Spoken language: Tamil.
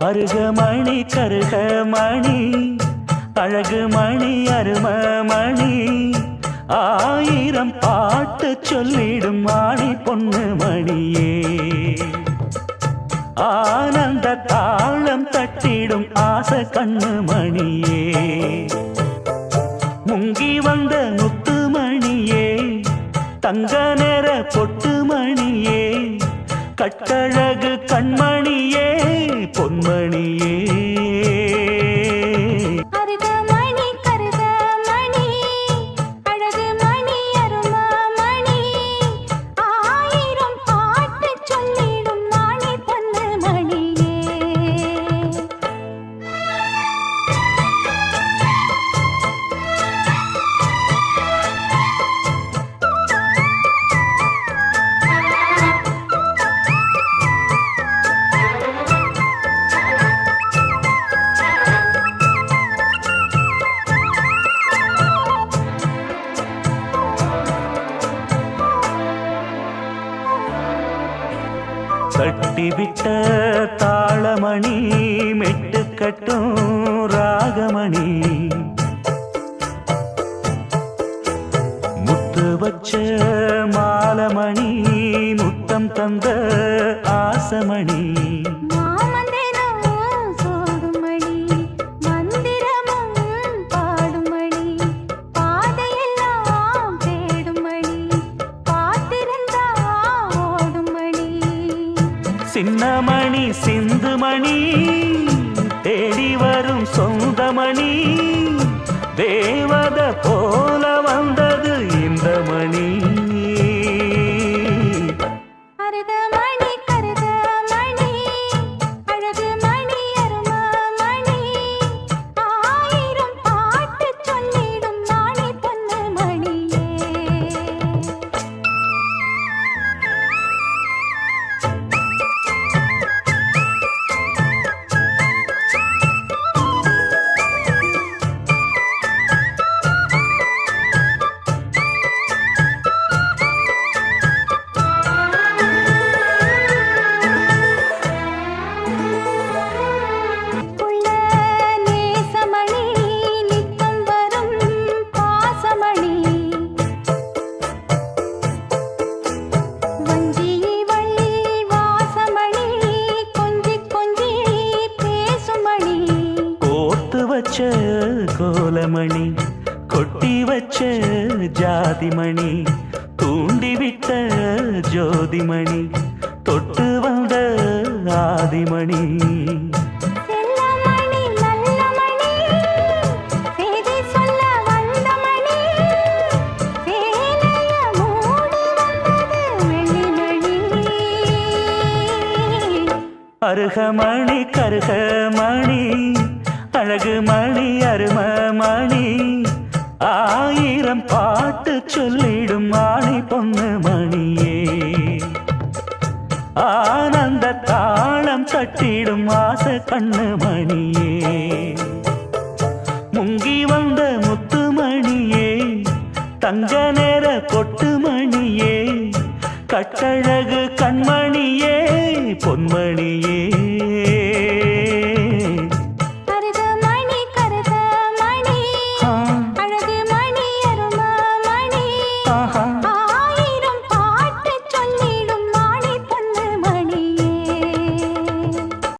அருகமணி கருகமணி அழகு மணி அரும மணி ஆயிரம் பாட்டு சொல்லிடும் மாணி பொண்ணு மணியே ஆனந்த தாளம் தட்டிடும் ஆசை கண்ணு மணியே முங்கி வந்த முத்து மணியே தங்க நேர பொட்டு மணியே கட்டழகு கண்மணி விட்ட தாளமணி மெட்டு கட்டும் ராகமணி. முத்து வச்ச மாலமணி முத்தம் தந்த ஆசமணி. சின்னமணி சிந்துமணி தேடி வரும் சொந்தமணி தேவத போ வச்ச கோலமணி கொட்டி வச்ச ஜாதிமணி தூண்டிவிட்ட ஜோதிமணி தொட்டு வந்த ஆதிமணி. அருகமணி கருகமணி அழகு மணி அரும மணி. ஆயிரம் பாட்டு சொல்லிடும் மாணி பொண்ணு மணியே. ஆனந்த தாளம் தட்டிடும் ஆசை கண்ணு மணியே. முங்கி வந்த முத்து மணியே. தங்க நேர கொட்டு மணியே. கட்டழகு கண்மணியே பொன்மணியே.